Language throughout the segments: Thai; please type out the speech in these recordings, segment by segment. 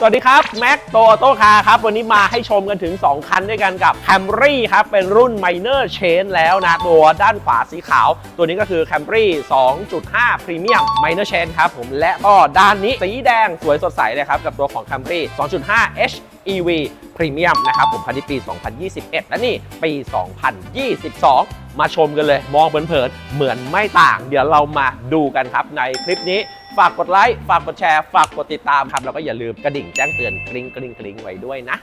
สวัสดีครับแม็กโตโตคาครับ วันนี้มาให้ชมกันถึง 2 คันด้วยกันกับ Camry ครับ เป็นรุ่น Minor Change แล้วนะ ตัวด้านขวาสีขาว ตัวนี้ก็คือ Camry 2.5 Premium Minor Change ครับผมและก็ด้านนี้สีแดงสวยสดใสเลยครับ กับตัวของ Camry 2.5 EV Premium นะครับผมคันนี้ปี 2021 และนี่ปี 2022 มาชมกันเลย มองเผินๆเหมือนไม่ต่าง เดี๋ยวเรามาดูกันครับในคลิปนี้ฝากกดไลค์ ฝากกดแชร์ ฝากกดติดตามครับ แล้วก็อย่าลืมกระดิ่งแจ้งเตือนกริ๊งกริ๊งกริ๊งไว้ด้วยนะ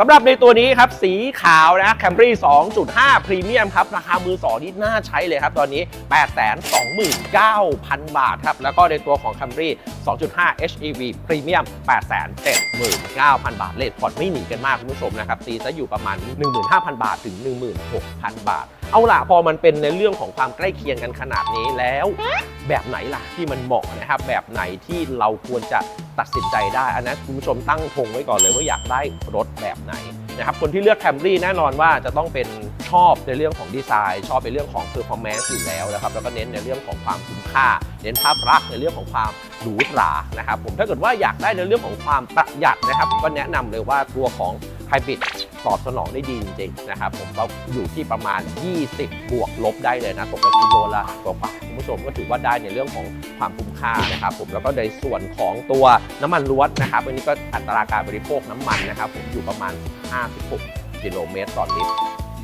สำหรับในตัวนี้ครับ สีขาวนะ Camry 2.5 Premium ครับ ราคามือสองนี่น่าใช้เลยครับ ตอนนี้ 829,000 บาทครับ แล้วก็ในตัวของ Camry 2.5 HEV Premium 879,000 บาทเลทผ่อนไม่หนีกันมากคุณผู้ชมนะครับตีจะอยู่ประมาณ 15,000 บาทถึง 16,000 บาท เอาล่ะ พอมันเป็นในเรื่องของความใกล้เคียงกันขนาดนี้แล้ว แบบไหนล่ะที่มันเหมาะนะครับแบบไหนที่เราควรจะตัดสินใจได้อันนั้นคุณผู้ชมตั้งธงไว้ก่อนเลย อยากได้รถแบบไหนนะครับคนที่เลือกแคมรี่แน่นอนว่าจะต้องเป็นชอบในเรื่องของดีไซน์ ชอบในเรื่องของเพอร์ฟอร์แมนซ์อยู่แล้วนะครับแล้วก็เน้นในเรื่องของความคุ้มค่า เน้นภาพลักษณ์ในเรื่องของความหรูหรานะครับผมถ้าเกิดว่าอยากได้ในเรื่องของความประหยัดนะครับผมก็แนะนำเลยว่าตัวของ ไฮบริดตอบสนองได้ดีจริงๆนะครับผมเราอยู่ที่ประมาณ 20 บวกลบได้เลยนะตกไปกิโลละกว่าคุณผู้ชมก็ถือว่าได้ในเรื่องของความคุ้มค่านะครับผมแล้วก็ในส่วนของตัวน้ำมันล้วนนะครับอันนี้ก็อัตราการบริโภคน้ำมันนะครับผมอยู่ประมาณ 56 กิโลเมตรต่อลิตร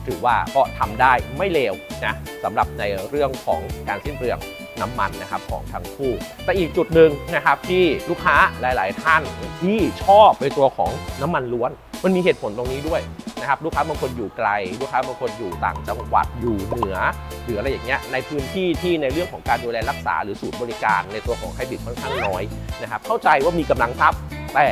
ถือว่าก็ทำได้ไม่เลวนะสำหรับในเรื่องของการสิ้นเปลืองน้ำมันนะครับของทั้งคู่ แต่อีกจุดหนึ่งนะครับที่ลูกค้าหลาย ๆ ท่านที่ชอบในตัวของน้ำมันล้วน มันมีเหตุผลตรงนี้ด้วยนะครับลูกค้าบางคนอยู่ไกล ลูกค้าบางคนอยู่ต่างจังหวัดอยู่เหนือหรืออะไรอย่างเงี้ยในพื้นที่ที่ในเรื่องของการดูแลรักษาหรือศูนย์บริการในตัวของไฮบริดค่อนข้างน้อยนะครับเข้าใจว่ามีกำลังทรัพย์แต่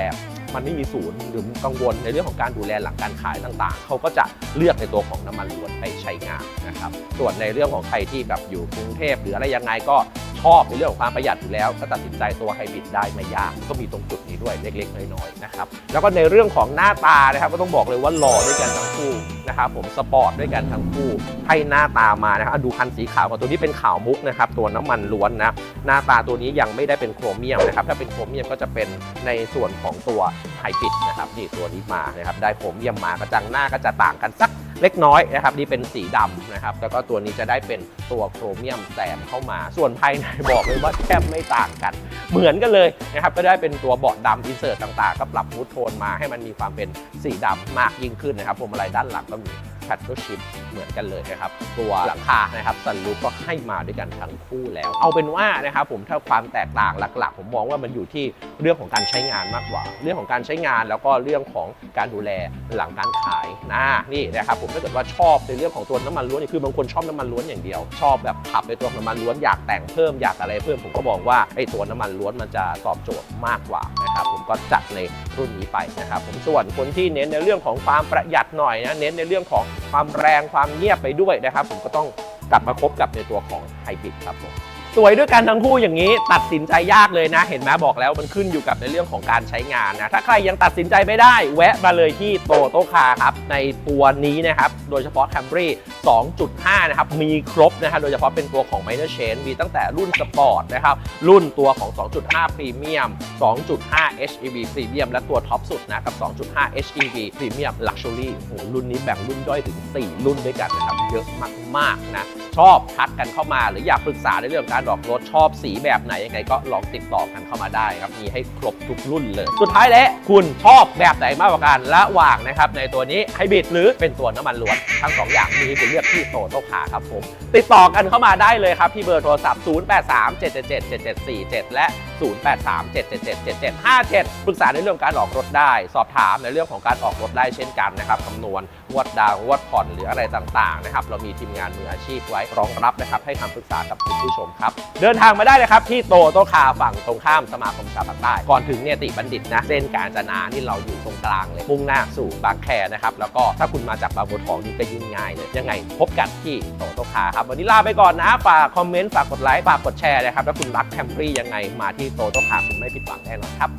มันไม่มีศูนย์หรือกังวลในเรื่องของการดูแลหลังการขายต่างๆ เขาก็จะเลือกในตัวของน้ำมันล้วนไปใช้งานนะครับส่วนในเรื่องของใครที่แบบอยู่กรุงเทพหรืออะไรยังไงก็ ชอบในเรื่องของความประหยัดอยู่แล้ว ก็ตัดสินใจตัวไฮบริดได้ไม่ยาก ก็มีตรงจุดนี้ด้วยเล็กๆ น้อยๆนะครับแล้วก็ในเรื่องของหน้าตานะครับก็ต้องบอกเลยว่าหล่อด้วยกันทั้งคู่นะครับผมสปอร์ตด้วยกันทั้งคู่ให้หน้าตามานะครับดูคันสีขาวก่อนตัวนี้เป็นขาวมุกนะครับตัวน้ำมันล้วนนะหน้าตาตัวนี้ยังไม่ได้เป็นโครเมียมนะครับถ้าเป็นโครเมียมก็จะเป็นในส่วนของตัวไฮบริดนะครับนี่ตัวนี้มานะครับได้โครเมียมมากระจังหน้าก็จะต่างกันสัก เล็กน้อยนะครับนี่เป็นสีดำนะครับแล้วก็ตัวนี้จะได้เป็นตัวโครเมียมแซมเข้ามา ส่วนภายในบอกเลยว่าแทบไม่ต่างกัน เหมือนกันเลยนะครับก็ได้เป็นตัวเบาะดำอินเสิร์ตต่างๆ ก็ปรับมูดโทนมาให้มันมีความเป็นสีดำมากยิ่งขึ้นนะครับพวงมาลัยด้านหลังก็มี แพทเทิลชิพเหมือนกันเลยนะครับ ตัวหลังคานะครับสันลูปก็ให้มาด้วยกันทั้งคู่แล้ว เอาเป็นว่านะครับผมถ้าความแตกต่างหลักๆ ผมมองว่ามันอยู่ที่เรื่องของการใช้งานมากกว่า เรื่องของการใช้งานแล้วก็เรื่องของการดูแลหลังการขายนะนี่นะครับผมถ้าเกิดว่าชอบในเรื่องของตัวน้ำมันล้วนนี่คือบางคนชอบน้ำมันล้วนอย่างเดียว ชอบแบบขับในตัวน้ำมันล้วนอยากแต่งเพิ่มอยากอะไรเพิ่มผมก็บอกว่าไอ้ตัวน้ำมันล้วนมันจะตอบโจทย์มากกว่านะครับผมก็จัดในรุ่นนี้ไปนะครับผมส่วนคนที่เน้นในเรื่องของความประหยัดหน่อยนะเน้นในเรื่องของความแรงความเงียบไปด้วยนะครับ ผมก็ต้องกลับมาคบกับในตัวของไฮบริดครับผม สวยด้วยกันทั้งคู่อย่างนี้ ตัดสินใจยากเลยนะ เห็นไหมบอกแล้วมันขึ้นอยู่กับในเรื่องของการใช้งานนะ ถ้าใครยังตัดสินใจไม่ได้ แวะมาเลยที่โตโตคาครับ ในตัวนี้นะครับ โดยเฉพาะ Camry 2.5 นะครับ มีครบนะครับโดยเฉพาะเป็นตัวของ Minor Chain มีตั้งแต่รุ่นสปอร์ตนะครับ รุ่นตัวของ 2.5 Premium 2.5 HEV Premium และตัวท็อปสุดนะกับ 2.5 HEV Premium Luxury โอ้รุ่นนี้แบ่งรุ่นย่อยถึง 4 รุ่นด้วยกันนะครับ เยอะมากๆนะ อบทักกันเข้ามา หรืออยากปรึกษาในเรื่องการออกรถชอบสีแบบไหนยังไงก็ลองติดต่อกันเข้ามาได้ครับมีให้ครบทุกรุ่นเลย สุดท้ายแล้วคุณชอบแบบไหนมากกว่ากันระหว่างนะครับในตัวนี้ไฮบริดหรือเป็นตัวน้ำมันล้วนทั้งสองอย่างมีให้คุณเลือกที่โตโตคาครับผมติดต่อกันเข้ามาได้เลยครับที่เบอร์โทรศัพท์ 0837777747 และ 0837777757 ปรึกษาในเรื่องการออกรถได้ สอบถามในเรื่องของการออกรถได้เช่นกันนะครับคำนวณงวดดาวงวดผ่อนหรืออะไรต่างๆนะครับเรามีทีมงานมืออาชีพไว้รองรับนะครับให้คำปรึกษากับคุณผู้ชมครับ เดินทางมาได้เลยครับที่โตโตคาฝั่งตรงข้ามสมาคมชาวปากใต้ก่อนถึงเนติบัณฑิตนะเส้นกาญจนานี่เราอยู่ตรงกลางเลยมุ่งหน้าสู่บางแคนะครับแล้วก็ถ้าคุณมาจากบางบัวทองนี่ก็ยิ่งง่ายเลยยังไงพบกันที่โตโตคาครับวันนี้ลาไปก่อนนะฝากคอมเมนต์ฝากกดไลค์ฝากกดแชร์นะครับถ้าคุณรักแคมปรียังไงมาที่โตโตคาคุณไม่ผิดหวังแน่นอนครับ